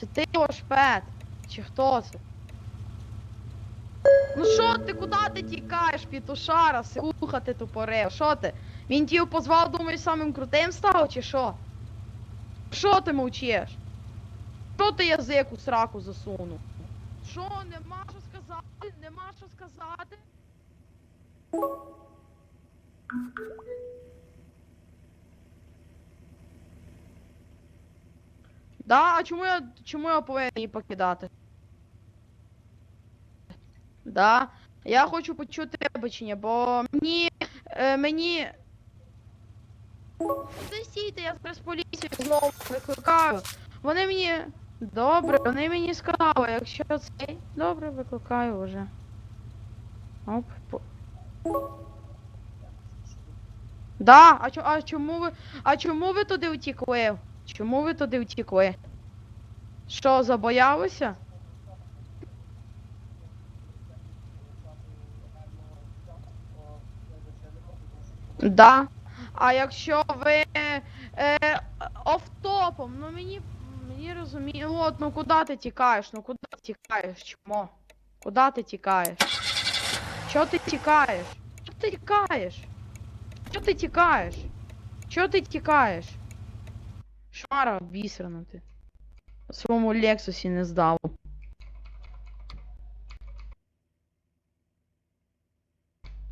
Це ти його шпет? Чи хто це? Ну що ти, куди ти тікаєш, пітушара, сиуха ти тупорив? Що ти? Він тебе позвав, думаєш, самим крутим став, чи що? Що ти мовчиш? Що ти язик у сраку засунув? Що, нема що сказати? Нема що сказати? Да, а чому я чому я повинен її покидати? Да. Я хочу почути вибачення, бо мені. Е, мені. Ти стійте, я зараз поліцію знову викликаю. Вони мені. Добре, вони мені сказали, якщо цей. Добре, викликаю вже. Оп. по- Да, а, чо, а чому ви. А чому ви туди втікли? Чому ви туди втікли? Що, забоялися? Да. А якщо ви е, офтопом, ну мені мені розуміє. От, ну куди ти тікаєш? Ну куди ти тікаєш? Чмо? Куди ти тікаєш? Чого ти тікаєш? Чого ти тікаєш? Чого ти тікаєш? Чого ти тікаєш? Шмара обісрана ти. У своєму Лексусі не здав.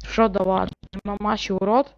Що давати? Мамаші урод?